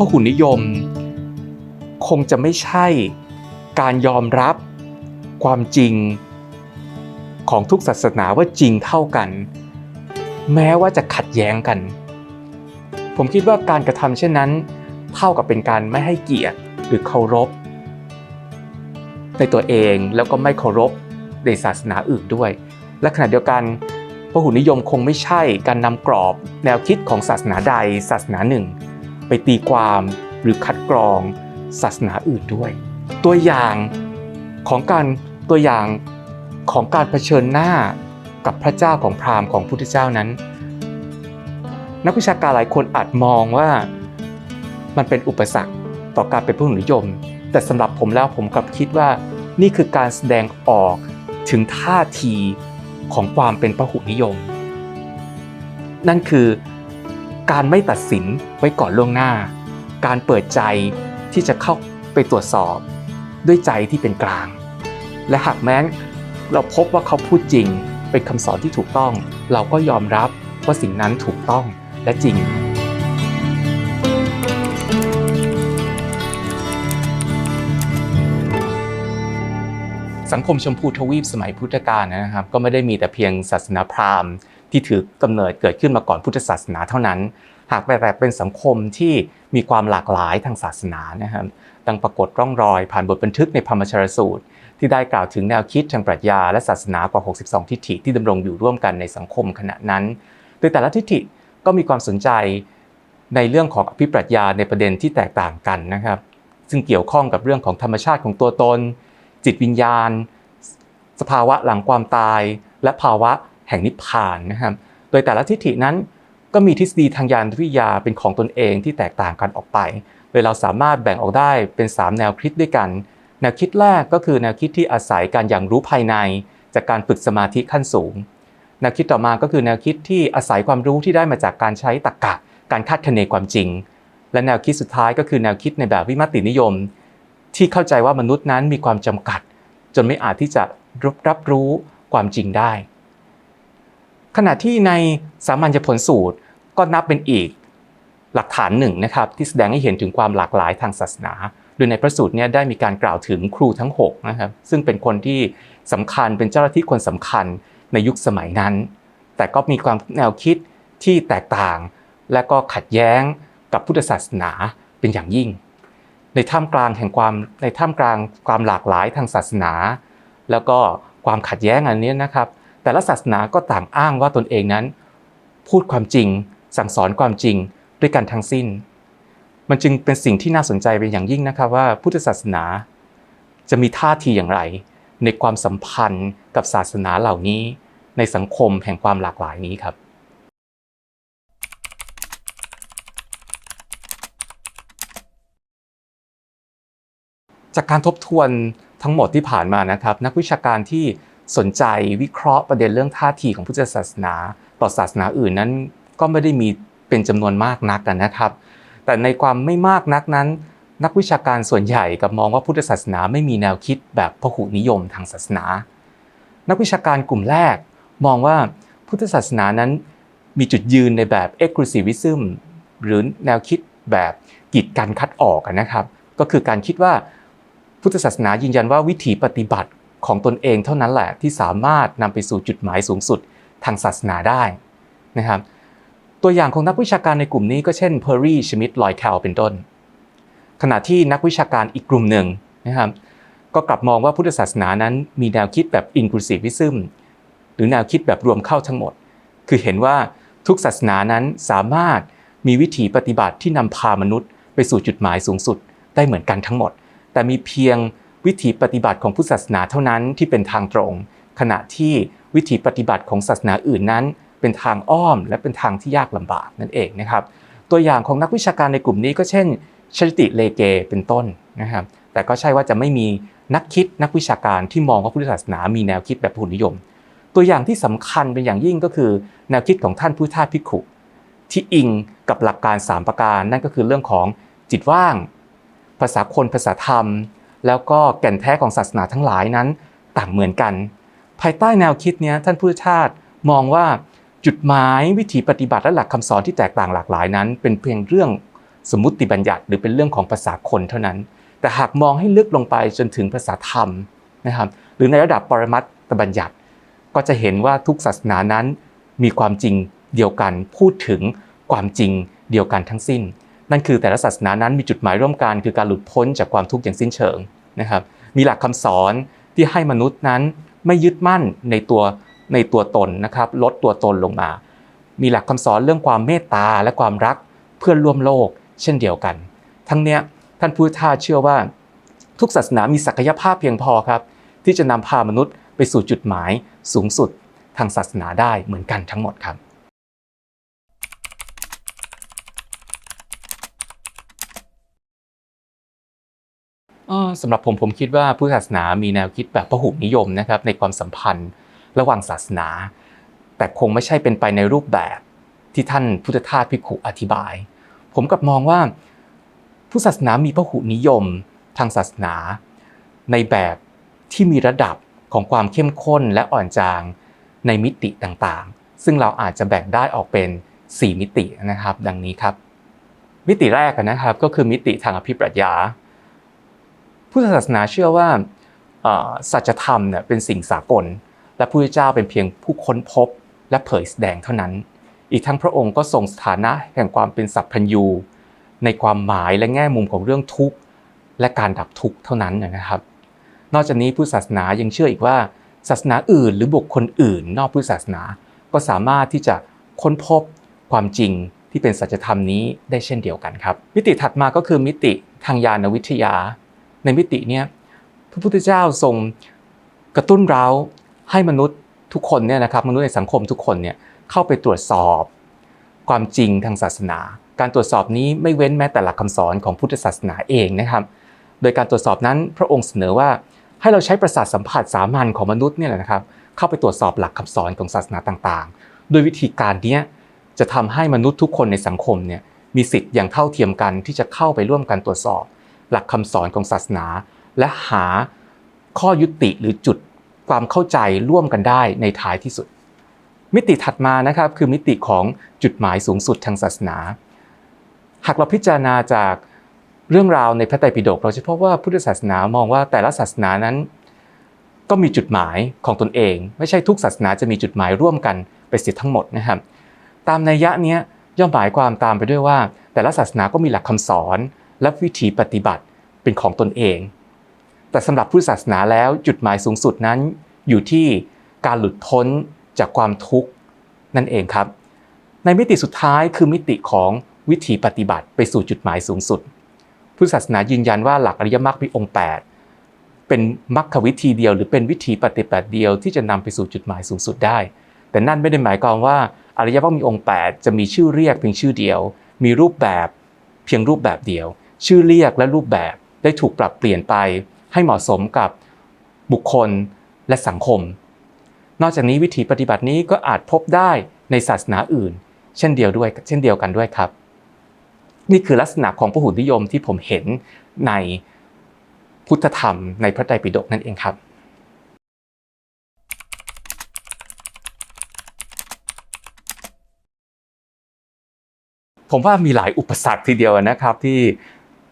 พหุนิยม คงจะไม่ใช่การยอมรับความจริงของทุกศาสนาว่าจริงเท่ากัน แม้ว่าจะขัดแย้งกัน ผมคิดว่าการกระทำเช่นนั้น เท่ากับเป็นการไม่ให้เกียรติหรือเคารพ ในตัวเองแล้วก็ไม่เคารพในศาสนาอื่นด้วย และขณะเดียวกันพหุนิยมคงไม่ใช่การนำกรอบแนวคิดของศาสนาใดศาสนาหนึ่ง ไปตีความหรือคัดกรองศาสนาอื่นด้วย ตัวอย่างของการตัวอย่างของการเผชิญหน้ากับพระเจ้าของพราหมณ์ของพุทธเจ้านั้น นักวิชาการหลายคนอาจมองว่ามันเป็นอุปสรรคต่อการเป็นผู้นิยม แต่สำหรับผมแล้วผมกลับคิดว่านี่คือการแสดงออกถึงท่าทีของความเป็นพหุนิยม นั่นคือ การไม่ตัดสินไว้ก่อนล่วงหน้า การเปิดใจที่จะเข้าไปตรวจสอบ ด้วยใจที่เป็นกลาง และหากแม้นเราพบว่าเขาพูดจริง เป็นคำสอนที่ถูกต้อง เราก็ยอมรับว่าสิ่งนั้นถูกต้องและจริงสังคมชมพูทวีปสมัยพุทธกาลนะครับ ก็ไม่ได้มีแต่เพียงศาสนาพราหมณ์ ที่ถือกำเนิดเกิดขึ้นมาก่อนพุทธศาสนาเท่านั้น หากแต่เป็นสังคมที่มีความหลากหลายทางศาสนานะครับดังปรากฏร่องรอยผ่านบทบันทึกในพรมชรสูตร ที่ได้กล่าวถึงแนวคิดทางปรัชญาและศาสนากว่า 62 ทิฏฐิที่ดำรงอยู่ร่วมกันในสังคมขณะนั้น โดยแต่ละทิฏฐิก็มีความสนใจในเรื่องของอภิปรัชญาในประเด็นที่แตกต่างกันนะครับ ซึ่งเกี่ยวข้องกับเรื่องของธรรมชาติของตัวตน จิตวิญญาณ สภาวะหลังความตาย และภาวะ แห่งนิพพานนะครับ โดยแต่ละทิฏฐินั้นก็มีทฤษฎีทางยานวิทยาเป็นของตนเองที่แตกต่างกันออกไป โดยเราสามารถแบ่งออกได้เป็น 3 แนวคิดด้วยกัน แนวคิดแรกก็คือแนวคิดที่อาศัยการอย่างรู้ภายใน จากการฝึกสมาธิขั้นสูง แนวคิดต่อมาก็คือแนวคิดที่อาศัยความรู้ที่ได้มาจากการใช้ตรรกะ การคาดคะเนความจริง และแนวคิดสุดท้ายก็คือแนวคิดในแบบวิมัตตินิยม ที่เข้าใจว่ามนุษย์นั้นมีความจำกัด จนไม่อาจที่จะรับรู้ความจริงได้ ขณะที่ในสามัญญผลสูตรก็นับเป็นอีกหลักฐานหนึ่งนะครับที่แสดงให้เห็นถึงความหลากหลายทางศาสนา โดยในพระสูตรเนี่ยได้มีการกล่าวถึงครูทั้ง6นะครับซึ่งเป็นคนที่สำคัญเป็นเจ้าหน้าที่คนสำคัญในยุคสมัยนั้น แต่ก็มีความแนวคิดที่แตกต่าง และก็ขัดแย้งกับพุทธศาสนาเป็นอย่างยิ่ง ในท่ามกลางแห่งความในท่ามกลางความหลากหลายทางศาสนา แล้วก็ความขัดแย้งอันนี้นะครับ แต่ละศาสนาก็ต่างอ้างว่าตนเองนั้น พูดความจริง สั่งสอนความจริงด้วยกันทั้งสิ้น มันจึงเป็นสิ่งที่น่าสนใจเป็นอย่างยิ่งนะครับว่าพุทธศาสนา จะมีท่าทีอย่างไร ในความสัมพันธ์กับศาสนาเหล่านี้ ในสังคมแห่งความหลากหลายนี้ครับจากการทบทวนทั้งหมดที่ผ่านมานะครับ นักวิชาการที่ สนใจวิเคราะห์ประเด็นเรื่องท่าทีของพุทธศาสนา ต่อศาสนาอื่นนั้น ก็ไม่ได้มีเป็นจำนวนมากนักนะครับ แต่ในความไม่มากนักนั้น นักวิชาการส่วนใหญ่กับมองว่าพุทธศาสนาไม่มีแนวคิดแบบพหุนิยมทางศาสนา นักวิชาการกลุ่มแรก มองว่าพุทธศาสนานั้นมีจุดยืนในแบบ exclusivism หรือแนวคิดแบบกีดกันคัดออกนะครับ ก็คือการคิดว่าพุทธศาสนายืนยันว่าวิถีปฏิบัติ ของตนเองเท่านั้นแหละที่สามารถนำไปสู่จุดหมายสูงสุดทางศาสนาได้นะครับ ตัวอย่างของนักวิชาการในกลุ่มนี้ก็เช่นเพอร์รี่ชมิดลอยแคลเป็นต้น ขณะที่นักวิชาการอีกกลุ่มหนึ่งนะครับก็กลับมองว่าพุทธศาสนานั้นมีแนวคิดแบบ inclusivism หรือแนวคิดแบบรวมเข้าทั้งหมด คือเห็นว่าทุกศาสนานั้นสามารถมีวิถีปฏิบัติที่นำพามนุษย์ ไปสู่จุดหมายสูงสุดได้เหมือนกันทั้งหมด แต่มีเพียง วิถีปฏิบัติของพุทธศาสนาเท่านั้นที่เป็นทางตรง ขณะที่วิถีปฏิบัติของศาสนาอื่นนั้น เป็นทางอ้อม และเป็นทางที่ยากลำบากนั่นเองนะครับ ตัวอย่างของนักวิชาการในกลุ่มนี้ก็เช่นชริติเลเกเป็นต้นนะครับ แต่ก็ใช่ว่าจะไม่มีนักคิดนักวิชาการที่มองว่าพุทธศาสนามีแนวคิดแบบพุทธนิยม ตัวอย่างที่สำคัญเป็นอย่างยิ่งก็คือ แนวคิดของท่านพุทธาภิกขุที่อิงกับหลักการ 3 ประการ นั่นก็คือเรื่องของจิตว่าง ภาษาคนภาษาธรรม แล้วก็แก่นแท้ของศาสนาทั้งหลายนั้นต่างเหมือนกัน ภายใต้แนวคิดนี้ท่านพุทธทาสมองว่าจุดหมายวิถีปฏิบัติและหลักคำสอนที่แตกต่างหลากหลายนั้น เป็นเพียงเรื่องสมมติบัญญัติหรือเป็นเรื่องของภาษาคนเท่านั้น แต่หากมองให้ลึกลงไปจนถึงภาษาธรรมนะครับหรือในระดับปรมัตถบัญญัติ ก็จะเห็นว่าทุกศาสนานั้นมีความจริงเดียวกันพูดถึงความจริงเดียวกันทั้งสิ้น นั่นคือแต่ละศาสนานั้นมีจุดหมายร่วมกันคือการหลุดพ้นจากความทุกข์อย่างสิ้นเชิง นะครับมีหลักคำสอนที่ให้มนุษย์นั้นไม่ยึดมั่นในตัวในตัวตนนะครับลดตัวตนลงมา มีหลักคำสอนเรื่องความเมตตาและความรักเพื่อนร่วมโลก เช่นเดียวกัน ทั้งเนี้ยท่านพุทธทาสเชื่อว่า ทุกศาสนามีศักยภาพเพียงพอครับ ที่จะนำพามนุษย์ไปสู่จุดหมายสูงสุดทางศาสนาได้เหมือนกันทั้งหมดครับ สำหรับผมผมคิดว่าพุทธศาสนามีแนวคิดแบบพหุนิยมนะครับในความสัมพันธ์ระหว่างศาสนา แต่คงไม่ใช่เป็นไปในรูปแบบที่ท่านพุทธทาสพิกขุอธิบาย ผมกลับมองว่าพุทธศาสนามีพหุนิยมทางศาสนา ในแบบที่มีระดับของความเข้มข้นและอ่อนจางในมิติต่างๆ ซึ่งเราอาจจะแบ่งได้ออกเป็น 4 มิตินะครับ ดังนี้ครับ มิติแรกนะครับก็คือมิติทางอภิปรัชญา พุทธศาสนาเชื่อว่าสัจธรรมเนี่ยเป็นสิ่งสากล และพระพุทธเจ้าเป็นเพียงผู้ค้นพบและเผยแสดงเท่านั้น อีกทั้งพระองค์ก็ทรงสถานะแห่งความเป็นสัพพัญญู ในความหมายและแง่มุมของเรื่องทุกข์และการดับทุกข์เท่านั้นนะครับ นอกจากนี้พุทธศาสนายังเชื่ออีกว่าศาสนาอื่น หรือบุคคลอื่น นอกพุทธศาสนา ก็สามารถที่จะค้นพบความจริงที่เป็นสัจธรรมนี้ได้เช่นเดียวกันครับ มิติถัดมาก็คือมิติทางญาณวิทยา ในมิติเนี้ยพระพุทธเจ้าทรงกระตุ้นเราให้มนุษย์ทุกคนเนี่ยนะครับมนุษย์ในสังคมทุกคนเนี่ยเข้าไปตรวจสอบความจริงทางศาสนา การตรวจสอบนี้ไม่เว้นแม้แต่หลักคำสอนของพุทธศาสนาเองนะครับ โดยการตรวจสอบนั้นพระองค์เสนอว่าให้เราใช้ประสาทสัมผัสสามัญของมนุษย์เนี่ยแหละนะครับ เข้าไปตรวจสอบหลักคำสอนของศาสนาต่างๆ โดยวิธีการนี้จะทำให้มนุษย์ทุกคนในสังคมเนี่ยมีสิทธิ์อย่างเท่าเทียมกันที่จะเข้าไปร่วมกันตรวจสอบ หลักคำสอนของศาสนา และหาข้อยุติหรือจุดความเข้าใจร่วมกันได้ในท้ายที่สุด มิติถัดมานะครับคือมิติของจุดหมายสูงสุดทางศาสนา หากเราพิจารณาจากเรื่องราวในพระไตรปิฎกเราจะพบว่าพุทธศาสนามองว่าแต่ละศาสนานั้น ก็มีจุดหมายของตนเอง ไม่ใช่ทุกศาสนาจะมีจุดหมายร่วมกันไปเสียทั้งหมดนะครับตามนัยยะนี้ย่อมหมายความตามไปด้วยว่า แต่ละศาสนาก็มีหลักคำสอน และวิธีปฏิบัติเป็นของตนเอง แต่สำหรับพุทธศาสนาแล้วจุดหมายสูงสุดนั้น อยู่ที่การหลุดพ้นจากความทุกข์นั่นเองครับ ในมิติสุดท้ายคือมิติของวิธีปฏิบัติไปสู่จุดหมายสูงสุด พุทธศาสนายืนยันว่าหลักอริยมรรคมีองค์ 8 เป็นมรรควิธีเดียว หรือเป็นวิธีปฏิบัติเดียวที่จะนำไปสู่จุดหมายสูงสุดได้ แต่นั่นไม่ได้หมายความว่าอริยมรรคมีองค์ 8 จะมีชื่อเรียกเพียงชื่อเดียว มีรูปแบบเพียงรูปแบบเดียว ชื่อเรียกและรูปแบบได้ถูกปรับเปลี่ยนไปให้เหมาะสมกับบุคคลและสังคม นอกจากนี้วิถีปฏิบัตินี้ก็อาจพบได้ในศาสนาอื่น เช่นเดียวด้วยเช่นเดียวกันด้วยครับ นี่คือลักษณะของพหุนิยมที่ผมเห็นในพุทธธรรมในพระไตรปิฎกนั่นเองครับผมว่ามีหลายอุปสรรคทีเดียวนะครับที่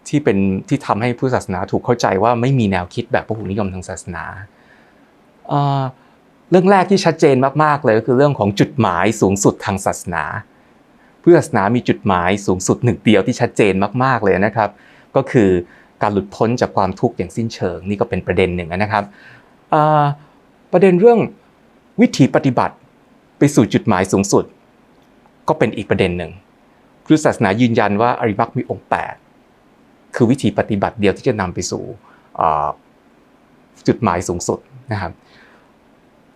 ที่เป็นที่ทำให้ผู้ศาสนาถูกเข้าใจว่าไม่มีแนวคิดแบบพหุนิยมทางศาสนาเรื่องแรกที่ชัดเจนมากๆเลยก็คือเรื่องของจุดหมายสูงสุดทางศาสนาพุทธศาสนามีจุดหมายสูงสุดหนึ่งเดียวที่ชัดเจนมาก ๆ เลยนะครับ ก็คือการหลุดพ้นจากความทุกข์อย่างสิ้นเชิง นี่ก็เป็นประเด็นหนึ่งนะครับประเด็นเรื่องวิธีปฏิบัติไปสู่จุดหมายสูงสุด ก็เป็นอีกประเด็นหนึ่งพุทธศาสนายืนยันว่าอริมักมีองค์ 8 คือวิธีปฏิบัติเดียวที่จะนำไปสู่จุดหมายสูงสุดนะครับ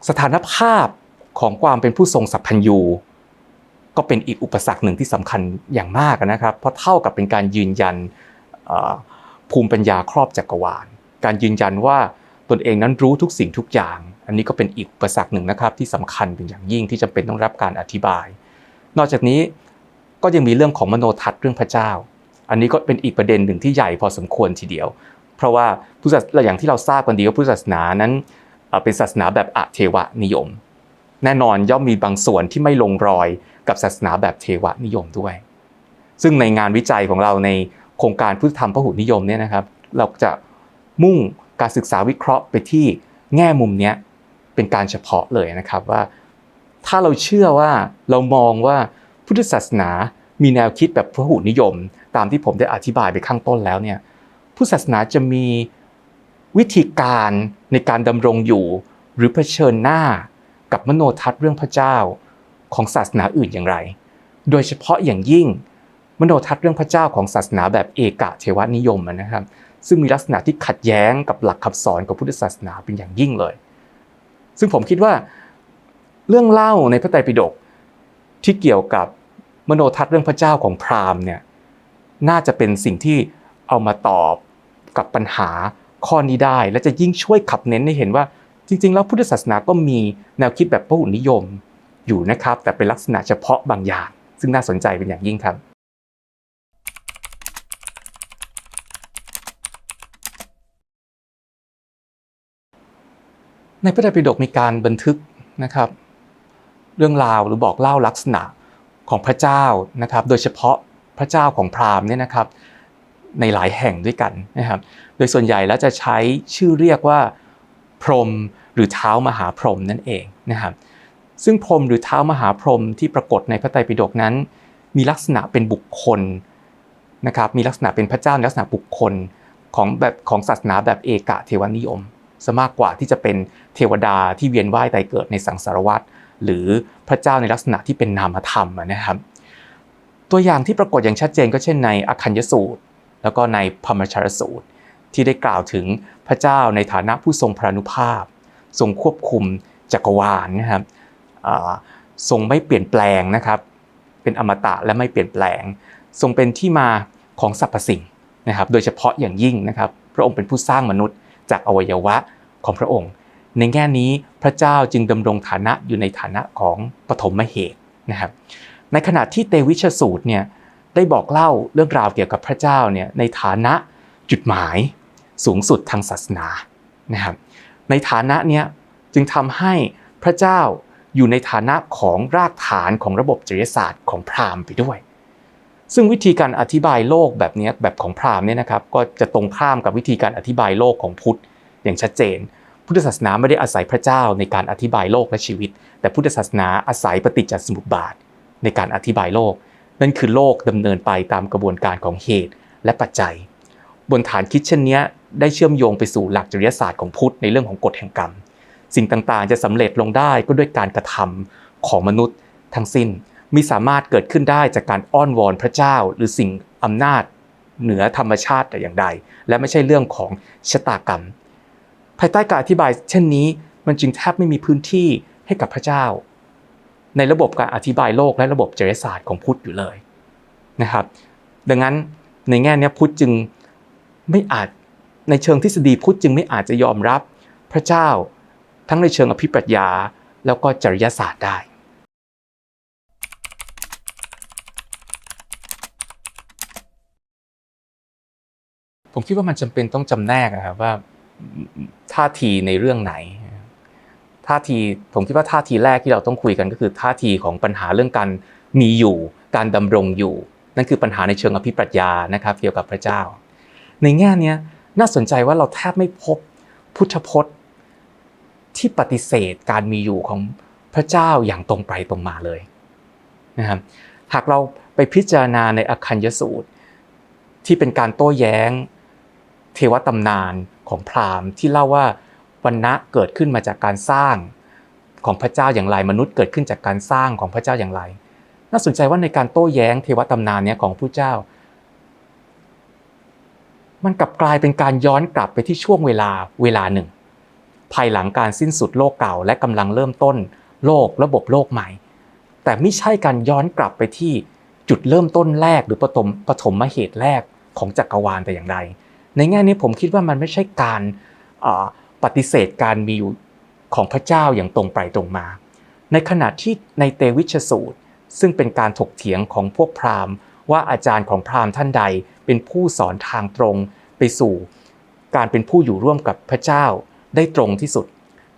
สถานภาพของความเป็นผู้ทรงสัพพัญญูก็เป็นอีกอุปสรรคหนึ่งที่สำคัญอย่างมากนะครับ เพราะเท่ากับเป็นการยืนยันภูมิปัญญาครอบจักรวาล การยืนยันว่าตนเองนั้นรู้ทุกสิ่งทุกอย่าง อันนี้ก็เป็นอีกอุปสรรคหนึ่งนะครับ ที่สำคัญเป็นอย่างยิ่งที่จำเป็นต้องรับการอธิบาย นอกจากนี้ก็ยังมีเรื่องของมโนทัศน์เรื่องพระเจ้า อันนี้ก็เป็นอีกประเด็นหนึ่งที่ใหญ่พอสมควรทีเดียว เพราะว่าผู้ศาสนาอย่างที่เราทราบกันดีว่าพุทธศาสนานั้นเป็นศาสนาแบบอะเทวนิยม แน่นอนย่อมมีบางส่วนที่ไม่ลงรอยกับศาสนาแบบเทวนิยมด้วย ซึ่งในงานวิจัยของเราในโครงการพุทธธรรมพหุนิยมเนี่ยนะครับ เราจะมุ่งการศึกษาวิเคราะห์ไปที่แง่มุมเนี้ยเป็นการเฉพาะเลยนะครับว่า ถ้าเราเชื่อว่าเรามองว่าพุทธศาสนา มีแนวคิดแบบพหุนิยม ตามที่ผมได้อธิบายไปข้างต้นแล้วเนี่ยพุทธศาสนาจะมีวิธีการในการดำรงอยู่ หรือเผชิญหน้ากับมโนทัศน์เรื่องพระเจ้าของศาสนาอื่นอย่างไร โดยเฉพาะอย่างยิ่งมโนทัศน์เรื่องพระเจ้าของศาสนาแบบเอกะเทวนิยมนะครับ ซึ่งมีลักษณะที่ขัดแย้งกับหลักคำสอนของพุทธศาสนาเป็นอย่างยิ่งเลย ซึ่งผมคิดว่าเรื่องเล่าในพระไตรปิฎกที่เกี่ยวกับ มโนทัศน์เรื่องพระเจ้าของพราหมณ์เนี่ยน่าจะเป็นสิ่งที่เอามาตอบกับปัญหาข้อนี้ได้ และจะยิ่งช่วยขับเน้นให้เห็นว่า จริง ๆ แล้วพุทธศาสนาก็มีแนวคิดแบบพหุนิยมอยู่นะครับ แต่เป็นลักษณะเฉพาะบางอย่าง ซึ่งน่าสนใจเป็นอย่างยิ่งครับในพระไตรปิฎกมีการบันทึกนะครับ เรื่องราวหรือบอกเล่าลักษณะ ของพระเจ้านะครับ โดยเฉพาะพระเจ้าของพราหมณ์เนี่ยนะครับ ในหลายแห่งด้วยกันนะครับ โดยส่วนใหญ่แล้วจะใช้ชื่อเรียกว่าพรหมหรือเท้ามหาพรหมนั่นเองนะครับ ซึ่งพรหมหรือเท้ามหาพรหมที่ปรากฏในพระไตรปิฎกนั้น มีลักษณะเป็นบุคคลนะครับ มีลักษณะเป็นพระเจ้าในลักษณะบุคคลของแบบของศาสนาแบบเอกะเทวนิยมซะมากกว่าที่จะเป็นเทวดาที่เวียนว่ายตายเกิดในสังสารวัฏ หรือพระเจ้าในลักษณะที่เป็นนามธรรมนะครับ ตัวอย่างที่ปรากฏอย่างชัดเจนก็เช่นในอคัญญสูตร แล้วก็ในพมชารสูตร ที่ได้กล่าวถึงพระเจ้าในฐานะผู้ทรงพรานุภาพ ทรงควบคุมจักรวาลนะครับทรงไม่เปลี่ยนแปลงนะครับ เป็นอมตะและไม่เปลี่ยนแปลง ทรงเป็นที่มาของสรรพสิ่งนะครับ โดยเฉพาะอย่างยิ่งนะครับ พระองค์เป็นผู้สร้างมนุษย์จากอวัยวะของพระองค์ ในแง่นี้พระเจ้าจึงดำรงฐานะอยู่ในฐานะของปฐมเหตุนะครับ ในขณะที่เตวิชสูตรเนี่ยได้บอกเล่าเรื่องราวเกี่ยวกับพระเจ้าเนี่ยในฐานะจุดหมายสูงสุดทางศาสนานะครับ ในฐานะเนี้ยจึงทำให้พระเจ้าอยู่ในฐานะของรากฐานของระบบจริยศาสตร์ของพราหมณ์ไปด้วย ซึ่งวิธีการอธิบายโลกแบบนี้แบบของพราหมณ์เนี่ยนะครับ ก็จะตรงข้ามกับวิธีการอธิบายโลกของพุทธอย่างชัดเจน พุทธศาสนาไม่ได้อาศัยพระเจ้าในการอธิบายโลกและชีวิต แต่พุทธศาสนาอาศัยปฏิจจสมุปบาทในการอธิบายโลก นั่นคือโลกดำเนินไปตามกระบวนการของเหตุและปัจจัย บนฐานคิดเช่นนี้ได้เชื่อมโยงไปสู่หลักจริยศาสตร์ของพุทธในเรื่องของกฎแห่งกรรม สิ่งต่างๆ จะสำเร็จลงได้ก็ด้วยการกระทำของมนุษย์ทั้งสิ้นมีสามารถเกิดขึ้นได้จากการอ้อนวอนพระเจ้า หรือสิ่งอำนาจเหนือธรรมชาติแต่อย่างใด และไม่ใช่เรื่องของชะตากรรม ภายใต้การอธิบายเช่นนี้ มันจึงแทบไม่มีพื้นที่ให้กับพระเจ้า ในระบบการอธิบายโลกและระบบจริยศาสตร์ของพุทธอยู่เลยนะครับ ดังนั้นในแง่นี้พุทธจึงไม่อาจในเชิงทฤษฎีพุทธจึงไม่อาจจะยอมรับพระเจ้าทั้งในเชิงอภิปรัชญาแล้วก็จริยศาสตร์ได้ผมคิดว่ามันจำเป็นต้องจำแนกนะครับว่า ท่าทีในเรื่องไหน ท่าทีผมคิดว่าท่าทีแรกที่เราต้องคุยกันก็คือท่าทีของปัญหาเรื่องการมีอยู่ การดำรงอยู่ นั่นคือปัญหาในเชิงอภิปรัชญานะครับ เกี่ยวกับพระเจ้า ในแง่นี้น่าสนใจว่าเราแทบไม่พบพุทธพจน์ ที่ปฏิเสธการมีอยู่ของพระเจ้าอย่างตรงไปตรงมาเลยนะครับหากเราไปพิจารณาในอคัญญสูตร ที่เป็นการโต้แย้ง เทวตำนาน ของพราหมณ์ที่เล่าว่าวันณะเกิดขึ้นมาจากการสร้างของพระเจ้าอย่างไรมนุษย์เกิดขึ้นจากการสร้างของพระเจ้าอย่างไร น่าสนใจว่าในการโต้แย้งเทวตำนานเนี้ยของพระเจ้า มันกลับกลายเป็นการย้อนกลับไปที่ช่วงเวลาเวลาหนึ่ง ภายหลังการสิ้นสุดโลกเก่า และกำลังเริ่มต้น โลกระบบโลกใหม่ แต่ไม่ใช่การย้อนกลับไปที่จุดเริ่มต้นแรกหรือปฐมปฐมมเหตุแรกของจักรวาลแต่อย่างใด ในแง่นี้ผมคิดว่ามันไม่ใช่การปฏิเสธการมีอยู่ของพระเจ้าอย่างตรงไปตรงมา ในขณะที่ในเตวิชสูตร ซึ่งเป็นการถกเถียงของพวกพราหมณ์ ว่าอาจารย์ของพราหมณ์ท่านใดเป็นผู้สอนทางตรงไปสู่ การเป็นผู้อยู่ร่วมกับพระเจ้าได้ตรงที่สุด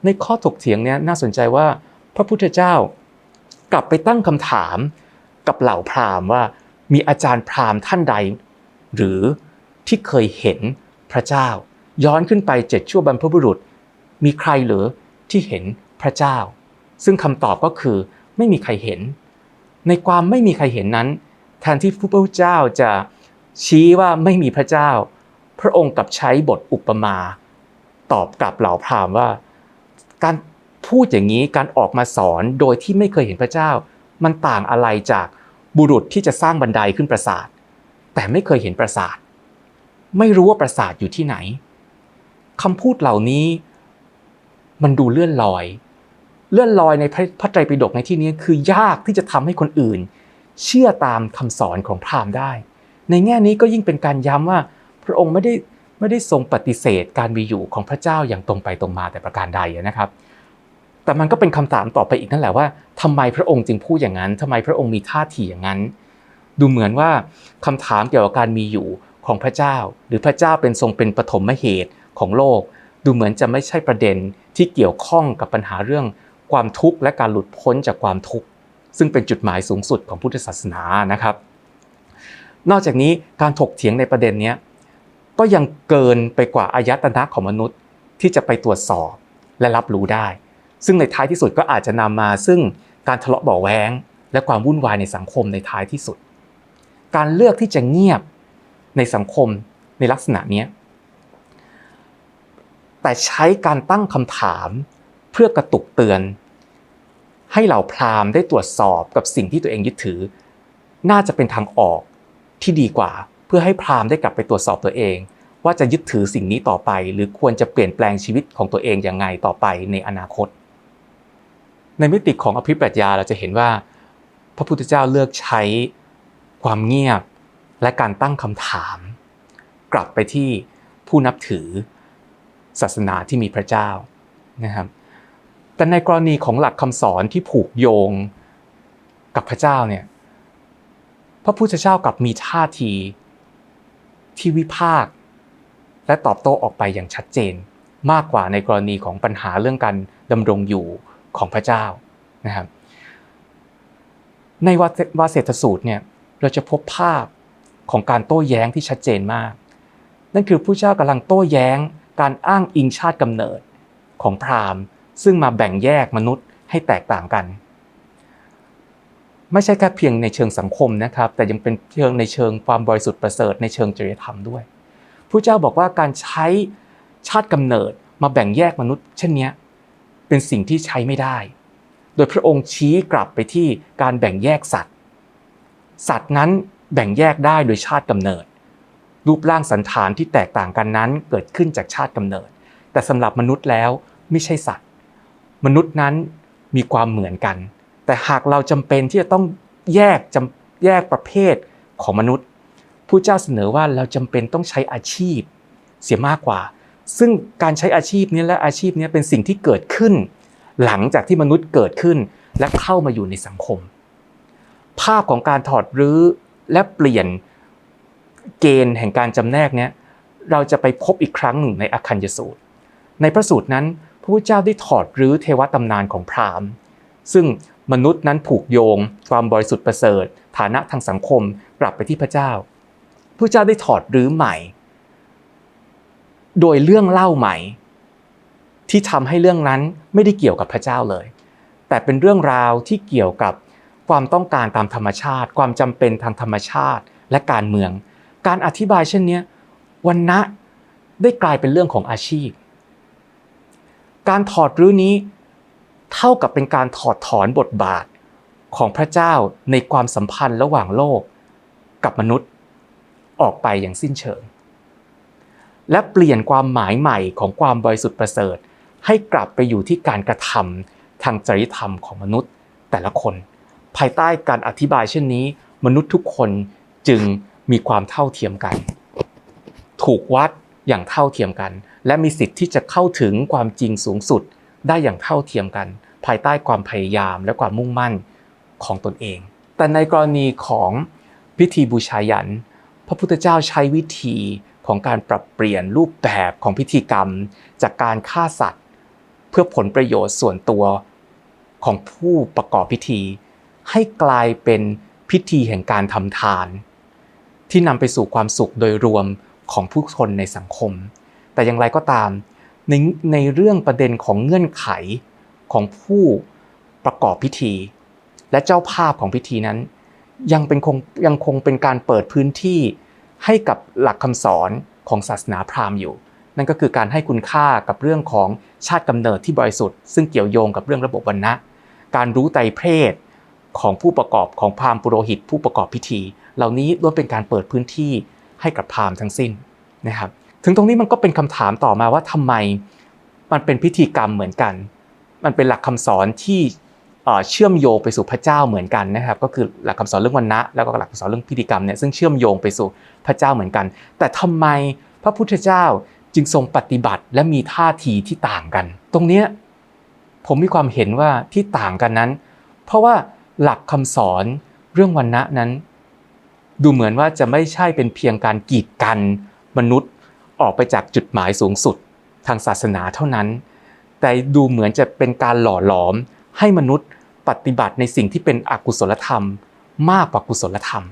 ในข้อถกเถียงนี้น่าสนใจว่าพระพุทธเจ้ากลับไปตั้งคำถามกับเหล่าพราหมณ์ว่ามีอาจารย์พราหมณ์ท่านใด หรือ ที่เคยเห็นพระเจ้า ย้อนขึ้นไปเจ็ดชั่วบรรพบุรุษ มีใครหรือที่เห็นพระเจ้า ซึ่งคำตอบก็คือไม่มีใครเห็น ในความไม่มีใครเห็นนั้นแทนที่พระพุทธเจ้าจะชี้ว่าไม่มีพระเจ้า พระองค์กลับใช้บทอุปมา ตอบกลับเหล่าพราหมณ์ว่า การพูดอย่างนี้การออกมาสอนโดยที่ไม่เคยเห็นพระเจ้า มันต่างอะไรจากบุรุษที่จะสร้างบันไดขึ้นปราสาท แต่ไม่เคยเห็นปราสาท ไม่รู้ว่าปราสาทอยู่ที่ไหนคำพูดเหล่านี้ มันดูเลื่อนลอย เลื่อนลอยในพระไตรปิฎกในที่นี้คือยากที่จะทำให้คนอื่น เชื่อตามคำสอนของพราหมณ์ได้ ในแง่นี้ก็ยิ่งเป็นการย้ำว่า พระองค์ไม่ได้ไม่ได้ทรงปฏิเสธการมีอยู่ของพระเจ้าอย่างตรงไปตรงมาแต่ประการใดนะครับ แต่มันก็เป็นคำถามต่อไปอีกนั่นแหละว่าทำไมพระองค์จึงพูดอย่างนั้นทำไมพระองค์มีท่าทีอย่างนั้น ดูเหมือนว่าคำถามเกี่ยวกับการมีอยู่ ของพระเจ้า หรือพระเจ้าเป็นทรงเป็นปฐมเหตุของโลก ดูเหมือนจะไม่ใช่ประเด็นที่เกี่ยวข้องกับปัญหาเรื่องความทุกข์และการหลุดพ้นจากความทุกข์ ซึ่งเป็นจุดหมายสูงสุดของพุทธศาสนานะครับ นอกจากนี้การถกเถียงในประเด็นนี้ก็ยังเกินไปกว่าอายตนะของมนุษย์ที่จะไปตรวจสอบและรับรู้ได้ ซึ่งในท้ายที่สุดก็อาจจะนำมาซึ่งการทะเลาะเบาแวงและความวุ่นวายในสังคมในท้ายที่สุด การเลือกที่จะเงียบ ในสังคมในลักษณะนี้แต่ใช้การตั้งคำถามเพื่อกระตุกเตือน ให้เหล่าพราหมณ์ได้ตรวจสอบกับสิ่งที่ตัวเองยึดถือ น่าจะเป็นทางออกที่ดีกว่า เพื่อให้พราหมณ์ได้กลับไปตรวจสอบตัวเอง ว่าจะยึดถือสิ่งนี้ต่อไป หรือควรจะเปลี่ยนแปลงชีวิตของตัวเองอย่างไงต่อไปในอนาคต ในมิติของอภิปรัชญาเราจะเห็นว่า พระพุทธเจ้าเลือกใช้ความเงียบ และการตั้งคำถาม กลับไปที่ผู้นับถือศาสนาที่มีพระเจ้านะครับ แต่ในกรณีของหลักคำสอนที่ผูกโยงกับพระเจ้าเนี่ย พระพุทธเจ้ากลับมีท่าทีที่วิพากษ์และตอบโต้ออกไปอย่างชัดเจน มากกว่าในกรณีของปัญหาเรื่องการดำรงอยู่ของพระเจ้านะครับ ในวาเศรษฐสูตรเนี่ยเราจะพบภาพ ของการโต้แย้งที่ชัดเจนมาก นั่นคือผู้เจ้ากำลังโต้แย้ง การอ้างอิงชาติกำเนิดของพราหมณ์ ซึ่งมาแบ่งแยกมนุษย์ให้แตกต่างกัน ไม่ใช่แค่เพียงในเชิงสังคมนะครับ แต่ยังเป็นเชิงในเชิงความบริสุทธิ์ประเสริฐในเชิงจริยธรรมด้วยผู้เจ้าบอกว่าการใช้ชาติกำเนิดมาแบ่งแยกมนุษย์ เช่นนี้เป็นสิ่งที่ใช้ไม่ได้ โดยพระองค์ชี้กลับไปที่การแบ่งแยกสัตว์ สัตว์นั้น แบ่งแยกได้โดยชาติกำเนิด รูปร่างสันฐานที่แตกต่างกันนั้นเกิดขึ้นจากชาติกำเนิด แต่สำหรับมนุษย์แล้วไม่ใช่สัตว์ มนุษย์นั้นมีความเหมือนกัน แต่หากเราจำเป็นที่จะต้องแยกจำแยกประเภทของมนุษย์ผู้เจ้าเสนอว่าเราจำเป็นต้องใช้อาชีพเสียมากกว่า ซึ่งการใช้อาชีพนี้และอาชีพนี้เป็นสิ่งที่เกิดขึ้น หลังจากที่มนุษย์เกิดขึ้นและเข้ามาอยู่ในสังคม ภาพของการถอดรื้อ และเปลี่ยนเกณฑ์แห่งการจำแนกเนี้ยเราจะไปพบอีกครั้งหนึ่งในอคัญญสูตร ในพระสูตรนั้น พระพุทธเจ้าได้ถอดรื้อเทวตำนานของพราหมณ์ ซึ่งมนุษย์นั้นผูกโยง ความบริสุทธิ์ประเสริฐ ฐานะทางสังคมกลับไปที่พระเจ้าพระเจ้าได้ถอดรื้อใหม่ โดยเรื่องเล่าใหม่ ที่ทำให้เรื่องนั้นไม่ได้เกี่ยวกับพระเจ้าเลย แต่เป็นเรื่องราวที่เกี่ยวกับ ความต้องการตามธรรมชาติ ความจำเป็นทางธรรมชาติและการเมือง การอธิบายเช่นนี้วันนะได้กลายเป็นเรื่องของอาชีพ การถอดรื้อนี้เท่ากับเป็นการถอดถอนบทบาทของพระเจ้าในความสัมพันธ์ระหว่างโลกกับมนุษย์ออกไปอย่างสิ้นเชิง และเปลี่ยนความหมายใหม่ของความบริสุทธิ์ประเสริฐ ให้กลับไปอยู่ที่การกระทำทางจริยธรรมของมนุษย์แต่ละคน ภายใต้การอธิบายเช่นนี้ มนุษย์ทุกคนจึงมีความเท่าเทียมกัน ถูกวัดอย่างเท่าเทียมกัน และมีสิทธิ์ที่จะเข้าถึงความจริงสูงสุดได้อย่างเท่าเทียมกัน ภายใต้ความพยายามและความมุ่งมั่นของตนเอง แต่ในกรณีของพิธีบูชายัน พระพุทธเจ้าใช้วิธีของการปรับเปลี่ยนรูปแบบของพิธีกรรม จากการฆ่าสัตว์ เพื่อผลประโยชน์ส่วนตัวของผู้ประกอบพิธี ให้กลายเป็นพิธีแห่งการทำทาน ที่นำไปสู่ความสุขโดยรวมของผู้คนในสังคม แต่อย่างไรก็ตามในในเรื่องประเด็นของเงื่อนไขของผู้ประกอบพิธี และเจ้าภาพของพิธีนั้น ยังเป็นคงยังคงเป็นการเปิดพื้นที่ให้กับหลักคำสอนของศาสนาพราหมณ์อยู่ นั่นก็คือการให้คุณค่ากับเรื่องของชาติกำเนิดที่บริสุทธิ์ซึ่งเกี่ยวโยงกับเรื่องระบบวรรณะ การรู้ไตรเพศ ของผู้ประกอบของพราหมณ์ปุโรหิต ผู้ประกอบพิธี เหล่านี้ล้วนเป็นการเปิดพื้นที่ให้กับพราหมณ์ทั้งสิ้นนะครับ ถึงตรงนี้มันก็เป็นคำถามต่อมาว่าทำไมมันเป็นพิธีกรรมเหมือนกัน มันเป็นหลักคำสอนที่เชื่อมโยงไปสู่พระเจ้าเหมือนกันนะครับ ก็คือหลักคำสอนเรื่องวันนะแล้วก็หลักคำสอนเรื่องพิธีกรรมเนี่ยซึ่งเชื่อมโยงไปสู่พระเจ้าเหมือนกัน แต่ทำไมพระพุทธเจ้าจึงทรงปฏิบัติและมีท่าทีที่ต่างกัน ตรงเนี้ยผมมีความเห็นว่าที่ต่างกันนั้น เพราะว่า หลักคำสอนเรื่องวันนะนั้น ดูเหมือนว่าจะไม่ใช่เป็นเพียงการกีดกันมนุษย์ออกไปจากจุดหมายสูงสุดทางศาสนาเท่านั้น แต่ดูเหมือนจะเป็นการหล่อหลอมให้มนุษย์ปฏิบัติในสิ่งที่เป็นอกุศลธรรม มากกว่ากุศลธรรม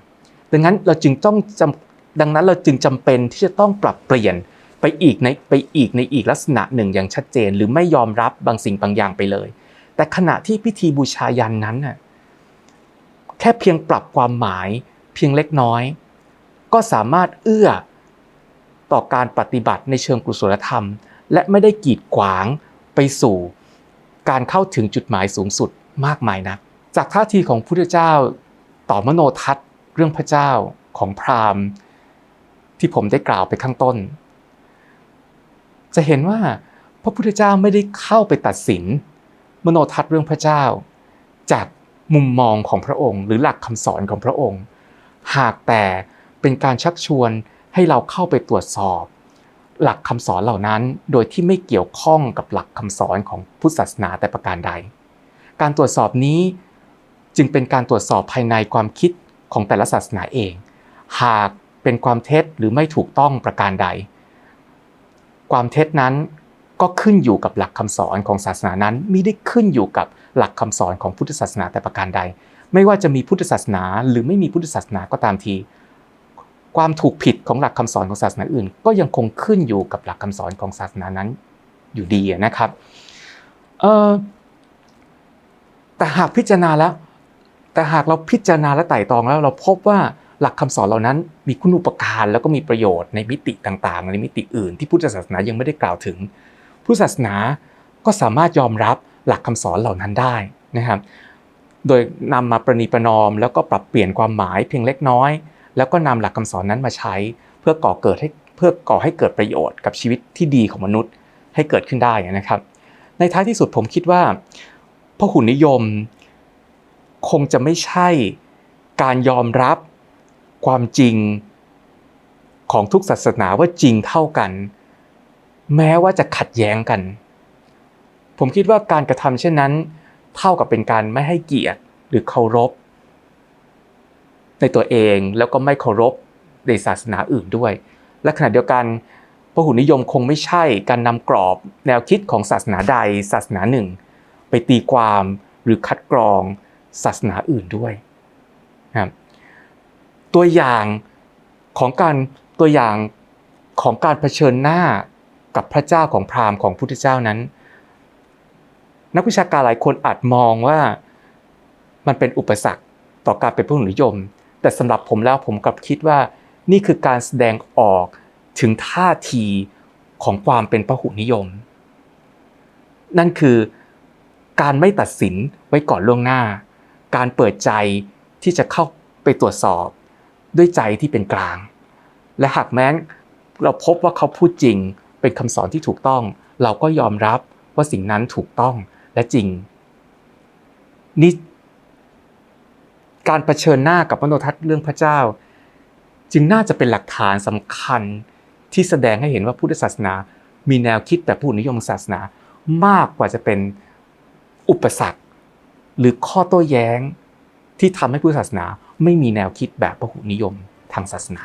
ดังนั้นเราจึงต้องจำดังนั้นเราจึงจำเป็นที่จะต้องปรับเปลี่ยนไปอีกในไปอีกในอีกลักษณะหนึ่งอย่างชัดเจน หรือไม่ยอมรับบางสิ่งบางอย่างไปเลย แต่ขณะที่พิธีบูชายันนั้นน่ะ แค่เพียงปรับความหมายเพียงเล็กน้อย ก็สามารถเอื้อต่อการปฏิบัติในเชิงกุศลธรรม และไม่ได้กีดขวางไปสู่ การเข้าถึงจุดหมายสูงสุดมากมายนักจากท่าทีของพุทธเจ้าต่อมโนทัศน์เรื่องพระเจ้าของพราหมณ์ ที่ผมได้กล่าวไปข้างต้น จะเห็นว่าพระพุทธเจ้าไม่ได้เข้าไปตัดสิน มโนทัศน์เรื่องพระเจ้า จาก มุมมองของพระองค์ หรือหลักคำสอนของพระองค์ หากแต่เป็นการชักชวนให้เราเข้าไปตรวจสอบ หลักคำสอนเหล่านั้น โดยที่ไม่เกี่ยวข้องกับหลักคำสอนของพุทธศาสนาแต่ประการใด การตรวจสอบนี้จึงเป็นการตรวจสอบภายในความคิดของแต่ละศาสนาเอง หากเป็นความเท็จหรือไม่ถูกต้องประการใด ความเท็จนั้นก็ขึ้นอยู่กับหลักคำสอนของศาสนานั้นไม่ได้ขึ้นอยู่กับ หลักคำสอนของพุทธศาสนาแต่ประการใด ไม่ว่าจะมีพุทธศาสนา หรือไม่มีพุทธศาสนาก็ตามที ความถูกผิดของหลักคำสอนของศาสนาอื่น ก็ยังคงขึ้นอยู่กับหลักคำสอนของศาสนานั้นอยู่ดีนะครับแต่หากพิจารณาแล้ว แต่หากเราพิจารณาและไต่ตองแล้ว เราพบว่าหลักคำสอนเหล่านั้น มีคุณูปการแล้วก็มีประโยชน์ในมิติต่างๆ ในมิติอื่น ที่พุทธศาสนายังไม่ได้กล่าวถึง พุทธศาสนาก็สามารถยอมรับ หลักคำสอนเหล่านั้นได้นะครับโดยนำมาประนีประนอม แล้วก็ปรับเปลี่ยนความหมายเพียงเล็กน้อย แล้วก็นำหลักคำสอนนั้นมาใช้ เพื่อก่อเกิดให้เพื่อก่อให้เกิดประโยชน์กับชีวิตที่ดีของมนุษย์ให้เกิดขึ้นได้นะครับ ในท้ายที่สุดผมคิดว่าพหุนิยม คงจะไม่ใช่การยอมรับความจริงของทุกศาสนาว่าจริงเท่ากัน แม้ว่าจะขัดแย้งกัน ผมคิดว่าการกระทำเช่นนั้น เท่ากับเป็นการไม่ให้เกียรติหรือเคารพ ในตัวเองแล้วก็ไม่เคารพในศาสนาอื่นด้วย และขณะเดียวกันพหุนิยมคงไม่ใช่การนำกรอบแนวคิดของศาสนาใดศาสนาหนึ่ง ไปตีความหรือคัดกรองศาสนาอื่นด้วยนะครับตัวอย่างของการตัวอย่างของการเผชิญหน้ากับพระเจ้าของพราหมณ์ของพุทธเจ้านั้น นักวิชาการหลายคนอาจมองว่ามันเป็นอุปสรรคต่อการเป็นผู้นิยม แต่สำหรับผมแล้วผมกลับคิดว่านี่คือการแสดงออกถึงท่าทีของความเป็นพหุนิยม นั่นคือการไม่ตัดสินไว้ก่อนล่วงหน้า การเปิดใจที่จะเข้าไปตรวจสอบด้วยใจที่เป็นกลาง และหากแม้นเราพบว่าเขาพูดจริง เป็นคำสอนที่ถูกต้อง เราก็ยอมรับว่าสิ่งนั้นถูกต้อง และจริง นี่การรเผชิญหน้ากับมโนทัศน์เรื่องพระเจ้า จึงน่าจะเป็นหลักฐานสำคัญที่แสดงให้เห็นว่าพุทธศาสนา มีแนวคิดแบบผู้นิยมศาสนามากกว่าจะเป็นอุปสรรค หรือข้อโต้แย้งที่ทำให้พุทธศาสนาไม่มีแนวคิดแบบพหุนิยมทางศาสนา